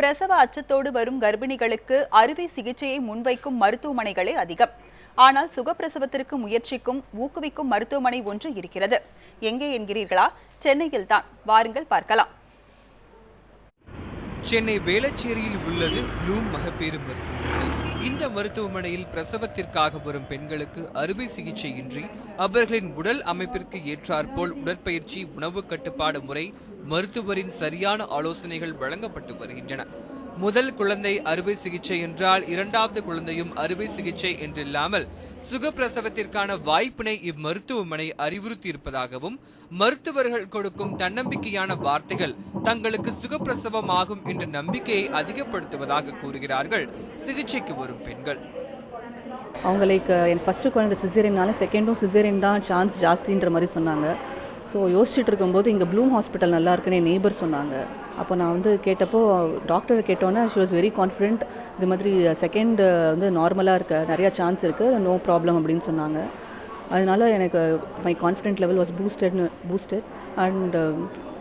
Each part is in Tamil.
பிரசவ அச்சத்தோடு வரும் கர்ப்பிணிகளுக்கு அறுவை சிகிச்சையை முன்வைக்கும் மருத்துவமனைகளே அதிகம். ஆனால் சுகப்பிரசவத்திற்கு முயற்சிக்கும் ஊக்குவிக்கும் மருத்துவமனை ஒன்று இருக்கிறது. எங்கே என்கிறீர்களா? சென்னையில் தான் வாருங்கள் பார்க்கலாம். சென்னை வேளச்சேரியில் உள்ளது ப்ளூம் மகப்பேறு மருத்துவமனை. இந்த மருத்துவமனையில் பிரசவத்திற்காக வரும் பெண்களுக்கு அறுவை சிகிச்சையின்றி அவர்களின் உடல் அமைப்பிற்கு ஏற்றாற்போல் உடற்பயிற்சி உணவு கட்டுப்பாடு முறை மருத்துவரின் சரியான ஆலோசனைகள் வழங்கப்பட்டு வருகின்றன. முதல் குழந்தை அறுவை சிகிச்சை என்றால் இரண்டாவது குழந்தையும் அறுவை சிகிச்சை என்றில்லாமல் சுகப்பிரசவத்திற்கான வாய்ப்பினை இம்மருத்துவமனை அறிவுறுத்தியிருப்பதாகவும் மருத்துவர்கள் கொடுக்கும் தன்னம்பிக்கையான வார்த்தைகள் தங்களுக்கு சுகப்பிரசவம் ஆகும் என்ற நம்பிக்கையை அதிகப்படுத்துவதாக கூறுகிறார்கள் சிகிச்சைக்கு வரும் பெண்கள். அவங்களுக்கு என் ஃபஸ்ட்டு குழந்தை சிசேரியனால செகண்டும் சிசேரியன் தான் சான்ஸ் ஜாஸ்தின்ற மாதிரி சொன்னாங்க. ஸோ யோசிச்சுட்டு இருக்கும்போது இங்கே ப்ளூம் ஹாஸ்பிட்டல் நல்லா இருக்குன்னு என் நெய்பர் சொன்னாங்க. அப்போ நான் வந்து கேட்டப்போ டாக்டர் கேட்டோன்னே ஷி வாஸ் வெரி கான்ஃபிடென்ட் இது மாதிரி செகண்ட் வந்து நார்மலாக இருக்க நிறையா சான்ஸ் இருக்குது நோ ப்ராப்ளம் அப்படின்னு சொன்னாங்க. அதனால எனக்கு மை கான்ஃபிடென்ட் லெவல் வாஸ் பூஸ்டட்னு பூஸ்டட் அண்ட்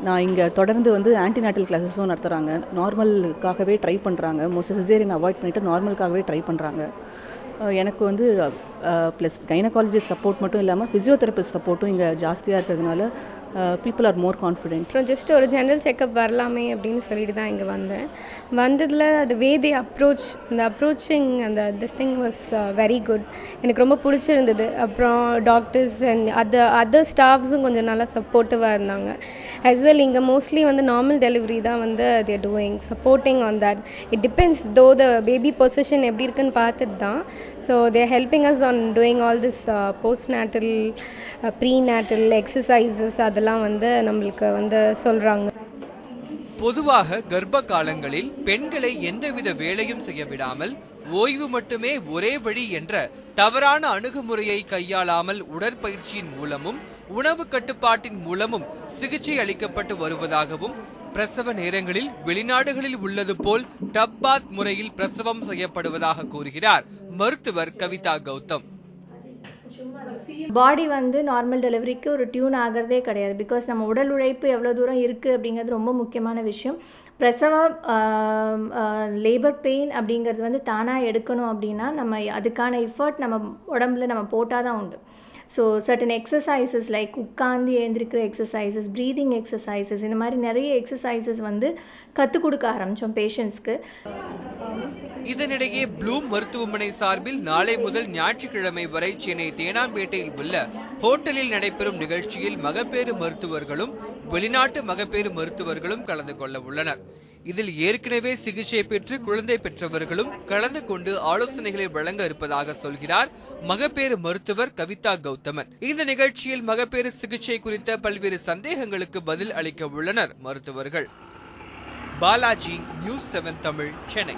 நான் இங்கே தொடர்ந்து வந்து ஆன்டிநாட்டல் கிளாஸஸும் நடத்துகிறாங்க நார்மலுக்காகவே ட்ரை பண்ணுறாங்க மோஸ்ட் சிசேரியன் அவாய்ட் பண்ணிவிட்டு நார்மலுக்காகவே ட்ரை பண்ணுறாங்க எனக்கு வந்து ப்ளஸ் கைனகாலஜிஸ்ட் சப்போர்ட் மட்டும் இல்லாமல் ஃபிசியோதெரபிஸ்ட் சப்போர்ட்டும் இங்கே ஜாஸ்தியாக இருக்கிறதுனால பீப்புள் ஆர் மோர் கான்ஃபிடென்ட் அப்புறம் ஜஸ்ட் ஒரு ஜென்ரல் செக்கப் வரலாமே அப்படின்னு சொல்லிட்டு தான் இங்கே வந்தேன். வந்ததில் அது வேதி அப்ரோச் அந்த அப்ரோச்சிங் அந்த this thing was very good எனக்கு ரொம்ப பிடிச்சிருந்தது. அப்புறம் டாக்டர்ஸ் அண்ட் அதர் அதர் ஸ்டாஃப்ஸும் கொஞ்சம் நல்லா சப்போர்ட்டிவாக இருந்தாங்க. ஆஸ் வெல் இங்கே மோஸ்ட்லி வந்து நார்மல் டெலிவரி தான் வந்து they're doing supporting on that it depends though the baby position எப்படி இருக்குன்னு பார்த்துட்டு தான். So they're helping us on doing all this post natal pre natal exercises அதெல்லாம் வந்து நம்மளுக்கு வந்து சொல்கிறாங்க பொதுவாக கர்ப்ப காலங்களில் பெண்களை எந்தவித வேலையும் செய்ய விடாமல் ஓய்வு மட்டுமே ஒரே வழி என்ற தவறான அணுகுமுறையை கையாளாமல் உடற்பயிற்சியின் மூலமும் உணவு கட்டுப்பாட்டின் மூலமும் சிகிச்சை அளிக்கப்பட்டு வருவதாகவும் பிரசவ நேரங்களில் வெளிநாடுகளில் உள்ளது போல் டப்பாத் முறையில் பிரசவம் செய்யப்படுவதாக கூறுகிறார் மருத்துவர் கவிதா கௌதம். பாடி வந்து நார்மல் டெலிவரிக்கு ஒரு டியூன் ஆகிறதே கிடையாது. பிகாஸ் நம்ம உடல் உழைப்பு எவ்வளோ தூரம் இருக்குது அப்படிங்கிறது ரொம்ப முக்கியமான விஷயம். பிரசவம் லேபர் பெயின் அப்படிங்கிறது வந்து தானாக எடுக்கணும் அப்படின்னா நம்ம அதுக்கான எஃபர்ட் நம்ம உடம்புல நம்ம போட்டால் தான் உண்டு. ஸோ சர்டன் எக்ஸசைசஸ் லைக் உட்காந்து எழுந்திருக்கிற எக்ஸசைசஸ் ப்ரீதிங் எக்ஸசைசஸ் இந்த மாதிரி நிறைய எக்ஸசைசஸ் வந்து கற்றுக் கொடுக்க ஆரம்பித்தோம் பேஷண்ட்ஸ்க்கு இதனிடையே ப்ளூம் மருத்துவமனை சார்பில் நாளை முதல் ஞாயிற்றுக்கிழமை வரை சென்னை தேனாம்பேட்டையில் உள்ள ஹோட்டலில் நடைபெறும் நிகழ்ச்சியில் மகப்பேறு மருத்துவர்களும் வெளிநாட்டு மகப்பேறு மருத்துவர்களும் கலந்து கொள்ள உள்ளனர். இதில் ஏற்கனவே சிகிச்சை பெற்று குழந்தை பெற்றவர்களும் கலந்து கொண்டு ஆலோசனைகளை வழங்க இருப்பதாக சொல்கிறார் மகப்பேறு மருத்துவர் கவிதா கௌதமன் இந்த நிகழ்ச்சியில் மகப்பேறு சிகிச்சை குறித்த பல்வேறு சந்தேகங்களுக்கு பதில் அளிக்க உள்ளனர் மருத்துவர்கள் Balaji news seven Tamil Chennai